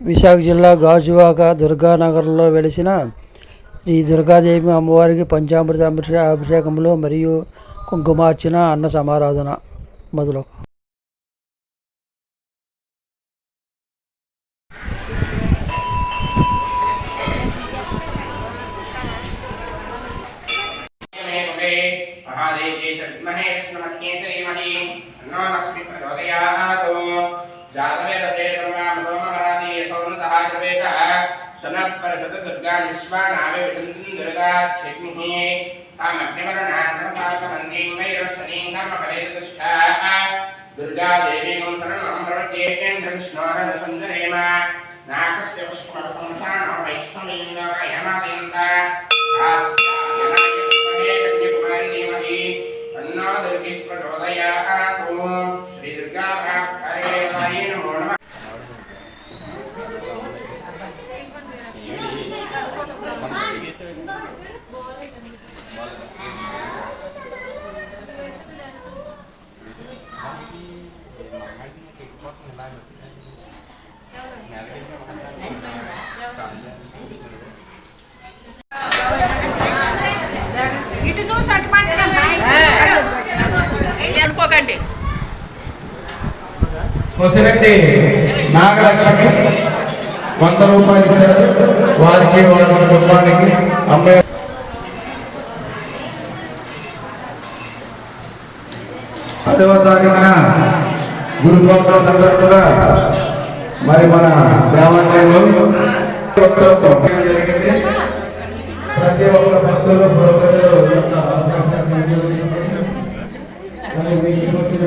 విశాఖ జిల్లా గాజువాక దుర్గానగర్లో వెలిసిన శ్రీ దుర్గాదేవి అమ్మవారికి పంచామృత అభిషేకములు మరియు కుంకుమార్చన అన్న సమారాధన మొదలు. मे शनः परषद दुर्गा विश्वानावे विसन्तिं दुर्गात् शक्निः तामग्निवरणान्तमसाकमन्तीं वैरक्षणीं कर्मफले दुष्टाः दुर्गा देवीं शरणं प्रपद्येन्द्रविष्णोः सञ्जनेम नाकस्य पुष्पमसंसारणो वैष्णवीं लोकयमादयन्त ఇటు చూసి అనుకోకండి నాగలక్ష్మి వంద రూపాయలు ఇచ్చారు. వారికి వాళ్ళ కుటుంబానికి అమ్మాయి పదవ తారీఖున గురు పౌర్ణమి సందర్భంగా మరి మన దేవాలయంలో ఉత్సవం జరిగింది. ప్రతి ఒక్క భక్తులు పురోగతులు అవకాశాన్ని మరి మీకు వచ్చిన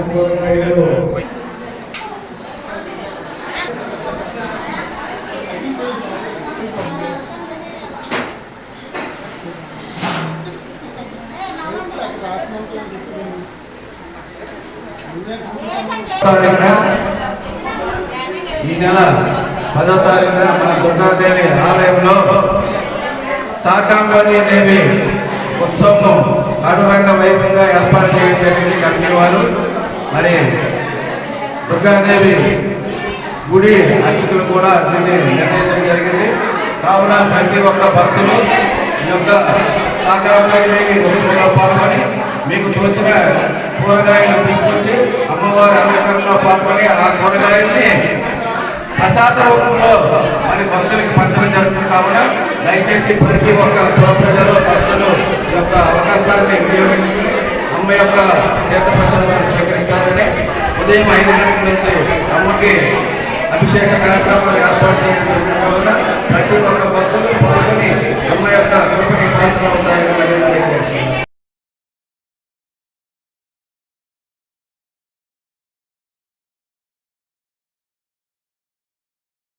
ఈ నెల పదో తారీఖున మన దుర్గాదేవి ఆలయంలో శాకాంబరి దేవి ఉత్సవం అనురంగ వైభవంగా ఏర్పాటు చేయడం జరిగింది కమిటీ వారు. మరి దుర్గాదేవి గుడి అర్చకులు కూడా దీన్ని నిర్ణయించడం జరిగింది. కావున ప్రతి ఒక్క భక్తులు ఈ యొక్క శాకాంబరి దేవి ఉత్సవంలో పాల్గొని వచ్చిన కూరగాయలు తీసుకొచ్చి అమ్మవారి అలంకరణలో పాల్గొని ఆ కూరగాయల్ని ప్రసాద రూపంలో మరి భక్తులకి పంచడం జరుగుతుంది కావున దయచేసి ప్రతి ఒక్క పుర ప్రజలు భక్తులు ఈ యొక్క అవకాశాన్ని వినియోగించుకుని అమ్మ యొక్క తీర్థ ప్రసాదాన్ని స్వీకరిస్తారని ఉదయం ఐదు గంటల నుంచి అమ్మకి అభిషేక కార్యక్రమాలు ఏర్పాటు చేయడం జరుగుతుంది కావున ప్రతి ఒక్క భక్తులు